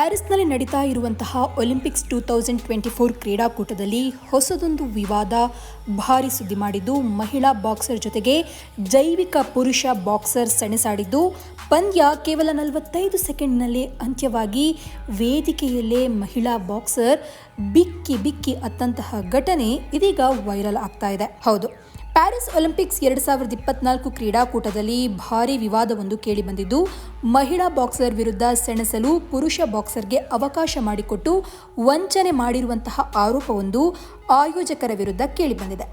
ಪ್ಯಾರಿಸ್ನಲ್ಲಿ ನಡೀತಾ ಇರುವಂತಹ Olympics two thousand twenty four ಕ್ರೀಡಾಕೂಟದಲ್ಲಿ ಹೊಸದೊಂದು ವಿವಾದ ಭಾರಿ ಸುದ್ದಿ ಮಾಡಿದ್ದು, ಮಹಿಳಾ ಬಾಕ್ಸರ್ ಜೊತೆಗೆ ಜೈವಿಕ ಪುರುಷ ಬಾಕ್ಸರ್ ಸೆಣಸಾಡಿದ್ದು, ಪಂದ್ಯ ಕೇವಲ ನಲವತ್ತೈದು ಸೆಕೆಂಡ್ನಲ್ಲೇ ಅಂತ್ಯವಾಗಿ ವೇದಿಕೆಯಲ್ಲೇ ಮಹಿಳಾ ಬಾಕ್ಸರ್ ಬಿಕ್ಕಿ ಬಿಕ್ಕಿ ಅತ್ತಂತಹ ಘಟನೆ ಇದೀಗ ವೈರಲ್ ಆಗ್ತಾ ಇದೆ. ಹೌದು. ಪ್ಯಾರಿಸ್ ಒಲಿಂಪಿಕ್ಸ್ ಎರಡು ಸಾವಿರದ ಇಪ್ಪತ್ನಾಲ್ಕು ಕ್ರೀಡಾಕೂಟದಲ್ಲಿ ಭಾರೀ ವಿವಾದವೊಂದು ಕೇಳಿಬಂದಿದ್ದು ಮಹಿಳಾ ಬಾಕ್ಸರ್ ವಿರುದ್ಧ ಸೆಣಸಲು ಪುರುಷ ಬಾಕ್ಸರ್ಗೆ ಅವಕಾಶ ಮಾಡಿಕೊಟ್ಟು ವಂಚನೆ ಮಾಡಿರುವಂತಹ ಆರೋಪವೊಂದು ಆಯೋಜಕರ ವಿರುದ್ಧ ಕೇಳಿಬಂದಿದೆ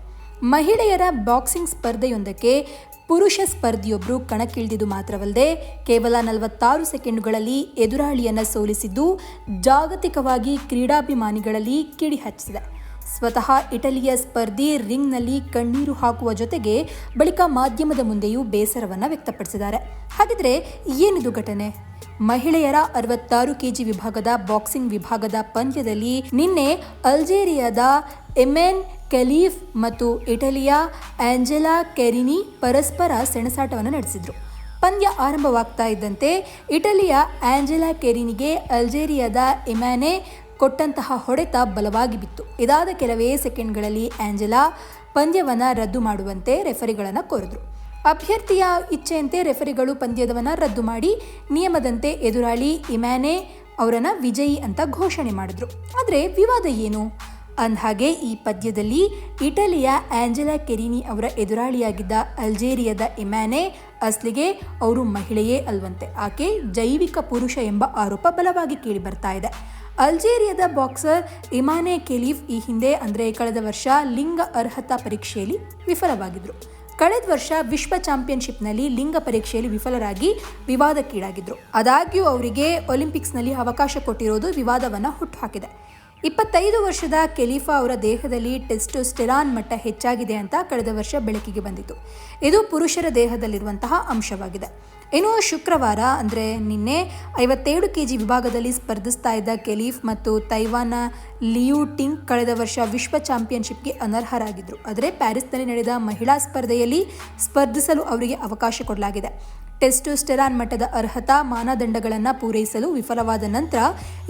ಮಹಿಳೆಯರ ಬಾಕ್ಸಿಂಗ್ ಸ್ಪರ್ಧೆಯೊಂದಕ್ಕೆ ಪುರುಷ ಸ್ಪರ್ಧಿಯೊಬ್ಬರು ಕಣಕ್ಕಿಳಿದಿದ್ದು ಮಾತ್ರವಲ್ಲದೆ, ಕೇವಲ ನಲವತ್ತಾರು ಸೆಕೆಂಡುಗಳಲ್ಲಿ ಎದುರಾಳಿಯನ್ನು ಸೋಲಿಸಿದ್ದು ಜಾಗತಿಕವಾಗಿ ಕ್ರೀಡಾಭಿಮಾನಿಗಳಲ್ಲಿ ಕಿಡಿ ಹಚ್ಚಿಸಿದೆ ಸ್ವತಃ ಇಟಲಿಯ ಸ್ಪರ್ಧಿ ರಿಂಗ್ನಲ್ಲಿ ಕಣ್ಣೀರು ಹಾಕುವ ಜೊತೆಗೆ ಬಳಿಕ ಮಾಧ್ಯಮದ ಮುಂದೆಯೂ ಬೇಸರವನ್ನು ವ್ಯಕ್ತಪಡಿಸಿದ್ದಾರೆ. ಹಾಗಿದ್ರೆ ಏನಿದು ಘಟನೆ? ಮಹಿಳೆಯರ ಅರವತ್ತಾರು ಕೆಜಿ ವಿಭಾಗದ ಬಾಕ್ಸಿಂಗ್ ವಿಭಾಗದ ಪಂದ್ಯದಲ್ಲಿ ನಿನ್ನೆ ಅಲ್ಜೇರಿಯಾದ ಎಮೆನ್ ಕೆಲೀಫ್ ಮತ್ತು ಇಟಲಿಯ ಆಂಜೆಲಾ ಕೆರಿನಿ ಪರಸ್ಪರ ಸೆಣಸಾಟವನ್ನು ನಡೆಸಿದರು. ಪಂದ್ಯ ಆರಂಭವಾಗ್ತಾ ಇದ್ದಂತೆ ಇಟಲಿಯ ಆಂಜೆಲಾ ಕೆರಿನಿಗೆ ಅಲ್ಜೇರಿಯಾದ ಇಮ್ಯಾನೆ ಕೊಟ್ಟಂತಹ ಹೊಡೆತ ಬಲವಾಗಿ ಬಿತ್ತು. ಇದಾದ ಕೆಲವೇ ಸೆಕೆಂಡ್ಗಳಲ್ಲಿ ಆಂಜೆಲಾ ಪಂದ್ಯವನ್ನು ರದ್ದು ಮಾಡುವಂತೆ ರೆಫರಿಗಳನ್ನು ಕೋರಿದ್ರು. ಅಭ್ಯರ್ಥಿಯ ಇಚ್ಛೆಯಂತೆ ರೆಫರಿಗಳು ಪಂದ್ಯದವನ್ನು ರದ್ದು ಮಾಡಿ ನಿಯಮದಂತೆ ಎದುರಾಳಿ ಇಮ್ಯಾನೆ ಅವರನ್ನು ವಿಜಯಿ ಅಂತ ಘೋಷಣೆ ಮಾಡಿದ್ರು. ಆದರೆ ವಿವಾದ ಏನು? ಅಂದಹಾಗೆ ಈ ಪದ್ಯದಲ್ಲಿ ಇಟಲಿಯ ಆಂಜೆಲಾ ಕೆರಿನಿ ಅವರ ಎದುರಾಳಿಯಾಗಿದ್ದ ಅಲ್ಜೇರಿಯಾದ ಇಮ್ಯಾನೆ ಅಸ್ಲಿಗೆ ಅವರು ಮಹಿಳೆಯೇ ಅಲ್ವಂತೆ. ಆಕೆ ಜೈವಿಕ ಪುರುಷ ಎಂಬ ಆರೋಪ ಬಲವಾಗಿ ಕೇಳಿ ಬರ್ತಾ ಇದೆ. ಅಲ್ಜೇರಿಯಾದ ಬಾಕ್ಸರ್ ಇಮಾನೆ ಕೆಲೀಫ್ ಈ ಹಿಂದೆ ಅಂದರೆ ಕಳೆದ ವರ್ಷ ಲಿಂಗ ಅರ್ಹತಾ ಪರೀಕ್ಷೆಯಲ್ಲಿ ವಿಫಲವಾಗಿದ್ದರು ಕಳೆದ ವರ್ಷ ವಿಶ್ವ ಚಾಂಪಿಯನ್ಶಿಪ್ನಲ್ಲಿ ಲಿಂಗ ಪರೀಕ್ಷೆಯಲ್ಲಿ ವಿಫಲರಾಗಿ ವಿವಾದಕ್ಕೀಡಾಗಿದ್ದರು ಆದಾಗ್ಯೂ ಅವರಿಗೆ ಒಲಿಂಪಿಕ್ಸ್ನಲ್ಲಿ ಅವಕಾಶ ಕೊಟ್ಟಿರೋದು ವಿವಾದವನ್ನು ಹುಟ್ಟುಹಾಕಿದೆ. ಇಪ್ಪತ್ತೈದು ವರ್ಷದ ಕೆಲಿಫಾ ಅವರ ದೇಹದಲ್ಲಿ ಟೆಸ್ಟೋಸ್ಟೆರಾನ್ ಮಟ್ಟ ಹೆಚ್ಚಾಗಿದೆ ಅಂತ ಕಳೆದ ವರ್ಷ ಬೆಳಕಿಗೆ ಬಂದಿತು ಇದು ಪುರುಷರ ದೇಹದಲ್ಲಿರುವಂತಹ ಅಂಶವಾಗಿದೆ. ಇನ್ನು ಶುಕ್ರವಾರ, ಅಂದರೆ ನಿನ್ನೆ ಐವತ್ತೇಳು ಕೆ ಜಿ ವಿಭಾಗದಲ್ಲಿ ಸ್ಪರ್ಧಿಸ್ತಾ ಇದ್ದ ಕೆಲೀಫ್ ಮತ್ತು ತೈವಾನ ಲಿಯು ಟಿಂಗ್ ಕಳೆದ ವರ್ಷ ವಿಶ್ವ ಚಾಂಪಿಯನ್ಶಿಪ್ಗೆ ಅನರ್ಹರಾಗಿದ್ದರು ಆದರೆ ಪ್ಯಾರಿಸ್ನಲ್ಲಿ ನಡೆದ ಮಹಿಳಾ ಸ್ಪರ್ಧೆಯಲ್ಲಿ ಸ್ಪರ್ಧಿಸಲು ಅವರಿಗೆ ಅವಕಾಶ ಕೊಡಲಾಗಿದೆ. ಟೆಸ್ಟೋಸ್ಟೆರಾನ್ ಮಟ್ಟದ ಅರ್ಹತಾ ಮಾನದಂಡಗಳನ್ನು ಪೂರೈಸಲು ವಿಫಲವಾದ ನಂತರ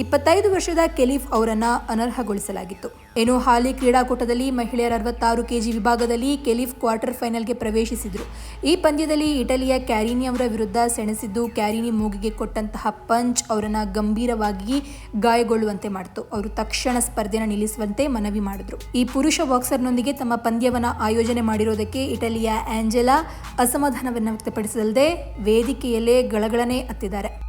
ಇಪ್ಪತ್ತೈದು ವರ್ಷದ ಕೆಲೀಫ್ ಅವರನ್ನು ಅನರ್ಹಗೊಳಿಸಲಾಗಿತ್ತು. ಇನ್ನು ಹಾಲಿ ಕ್ರೀಡಾಕೂಟದಲ್ಲಿ ಮಹಿಳೆಯರ ಅರವತ್ತಾರು ಕೆಜಿ ವಿಭಾಗದಲ್ಲಿ ಕೆಲಿಫ್ ಕ್ವಾರ್ಟರ್ ಫೈನಲ್ಗೆ ಪ್ರವೇಶಿಸಿದರು. ಈ ಪಂದ್ಯದಲ್ಲಿ ಇಟಲಿಯ ಕ್ಯಾರಿನಿ ಅವರ ವಿರುದ್ಧ ಸೆಣಸಿದ್ದು ಕ್ಯಾರಿನಿ ಮೂಗಿಗೆ ಕೊಟ್ಟಂತಹ ಪಂಚ್ ಅವರನ್ನು ಗಂಭೀರವಾಗಿ ಗಾಯಗೊಳ್ಳುವಂತೆ ಮಾಡಿತು. ಅವರು ತಕ್ಷಣ ಸ್ಪರ್ಧೆನ ನಿಲ್ಲಿಸುವಂತೆ ಮನವಿ ಮಾಡಿದರು. ಈ ಪುರುಷ ಬಾಕ್ಸರ್ನೊಂದಿಗೆ ತಮ್ಮ ಪಂದ್ಯವನ್ನು ಆಯೋಜನೆ ಮಾಡಿರೋದಕ್ಕೆ ಇಟಲಿಯ ಆಂಜೆಲಾ ಅಸಮಾಧಾನವನ್ನು ವ್ಯಕ್ತಪಡಿಸಲಿದೆ ವೇದಿಕೆಯಲ್ಲೇ ಗಳಗಳನೆ ಹತ್ತಿದ್ದಾರೆ.